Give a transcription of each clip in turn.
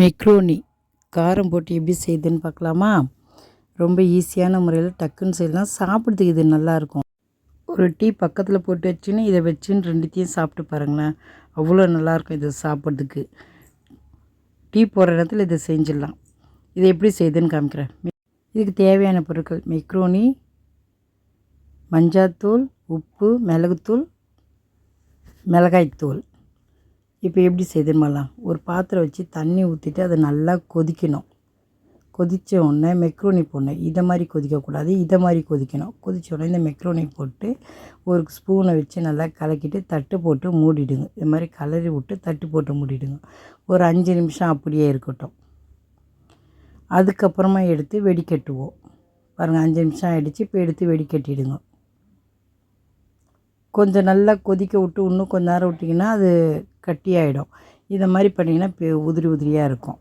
Macaroni. காரம் போட்டு எப்படி செய்யுதுன்னு பார்க்கலாமா? ரொம்ப ஈஸியான முறையில் டக்குன்னு செய்யலாம் சாப்பிட்றதுக்கு இது நல்லாயிருக்கும். ஒரு டீ பக்கத்தில் போட்டு வச்சுன்னு இதை வச்சுன்னு ரெண்டுத்தையும் சாப்பிட்டு பாருங்களேன். அவ்வளோ நல்லாயிருக்கும் இதை சாப்பிட்றதுக்கு. டீ போடுற இடத்துல இதை செஞ்சிடலாம். இதை எப்படி செய்யுதுன்னு காமிக்கிறேன். இதுக்கு தேவையான பொருட்கள் மெக்ரோனி மஞ்சாத்தூள் உப்பு மிளகுத்தூள் மிளகாய்த்தூள். இப்போ எப்படி செய்துன்னு ஒரு பாத்திரம் வச்சு தண்ணி ஊற்றிட்டு அதை நல்லா கொதிக்கணும். கொதித்த உடனே மெக்ரோனி போடணும். இதை மாதிரி கொதிக்கக்கூடாது இதை மாதிரி கொதிக்கணும். கொதித்த உடனே இந்த மெக்ரோனி போட்டு ஒரு ஸ்பூனை வச்சு நல்லா கலக்கிட்டு தட்டு போட்டு மூடிடுங்க. இது மாதிரி கலரி விட்டு தட்டு போட்டு மூடிடுங்க. ஒரு அஞ்சு நிமிஷம் அப்படியே இருக்கட்டும். அதுக்கப்புறமா எடுத்து வெடிக்கட்டுவோம். பாருங்கள் அஞ்சு நிமிஷம் ஆகிடுச்சு இப்போ எடுத்து வெடிக்கட்டிடுங்க. கொஞ்சம் நல்லா கொதிக்க விட்டு இன்னும் கொஞ்ச நேரம் விட்டிங்கன்னா அது கட்டியாயிடும். இதை மாதிரி பண்ணிங்கன்னா இப்போ உதிரி உதிரியாக இருக்கும்.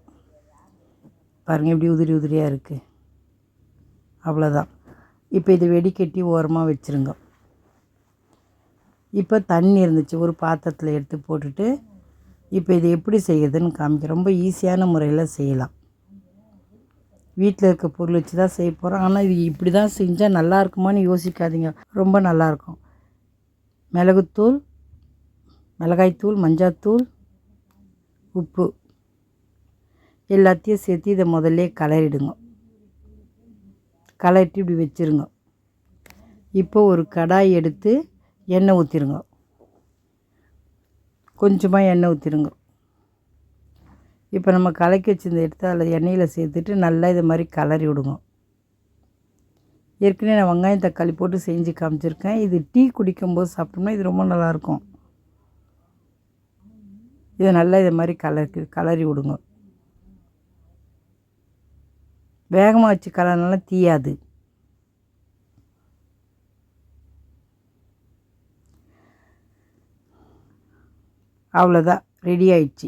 பாருங்கள் எப்படி உதிரி உதிரியாக இருக்குது அவ்வளோதான் இப்போ இதை வெடிக்கட்டி ஓரமாக வச்சுருங்க. இப்போ தண்ணி இருந்துச்சு ஒரு பாத்திரத்தில் எடுத்து போட்டுட்டு இப்போ இது எப்படி செய்கிறதுன்னு காமிக்க ரொம்ப ஈஸியான முறையில் செய்யலாம். வீட்டில் இருக்க பொருள் வச்சு தான் செய்ய போகிறோம் ஆனால் இது இப்படி தான் செஞ்சால் நல்லா இருக்குமான்னு யோசிக்காதீங்க. ரொம்ப நல்லாயிருக்கும் மிளகுத்தூள் மிளகாய்த்தூள் மஞ்சாத்தூள் உப்பு. எல்லாத்தையும் சேர்த்து இதை முதல்ல கலரிடுங்க. கலரிட்டு இப்படி வச்சுருங்க. இப்போ ஒரு கடாய் எடுத்து எண்ணெய் ஊற்றிருங்க கொஞ்சமாக எண்ணெய் ஊற்றிருங்க இப்போ நம்ம கலக்கி வச்சிருந்த எடுத்து அதில் எண்ணெயில் சேர்த்துட்டு நல்லா இது மாதிரி கலரி விடுங்க. ஏற்கனவே நான் வெங்காயம் தக்காளி போட்டு செஞ்சு காமிச்சிருக்கேன். இது டீ குடிக்கும்போது சாப்பிட்டோம்னா இது ரொம்ப நல்லாயிருக்கும். இதை நல்லா இது மாதிரி கலருக்கு கலரி விடுங்க. வேகமாக வச்சு கலர்னால தீயாது. அவ்வளோதான் ரெடி ஆயிடுச்சு.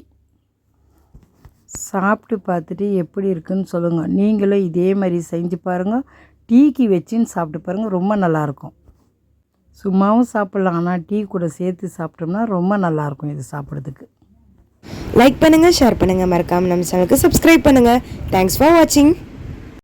சாப்பிட்டு பார்த்துட்டு எப்படி இருக்குன்னு சொல்லுங்கள் நீங்களும் இதே மாதிரி செஞ்சு பாருங்கள் டீக்கு வச்சுன்னு சாப்பிட்டு பாருங்கள் ரொம்ப நல்லாயிருக்கும். சும்மாவும் சாப்பிட்லாம் ஆனால் டீ கூட சேர்த்து சாப்பிட்டோம்னா ரொம்ப நல்லாயிருக்கும் இது சாப்பிட்றதுக்கு. லைக் பண்ணுங்கள் ஷேர் பண்ணுங்கள் மறக்காமல் நம்ம சேனலுக்கு சப்ஸ்கிரைப் பண்ணுங்கள் தேங்க்ஸ் ஃபார் வாட்சிங்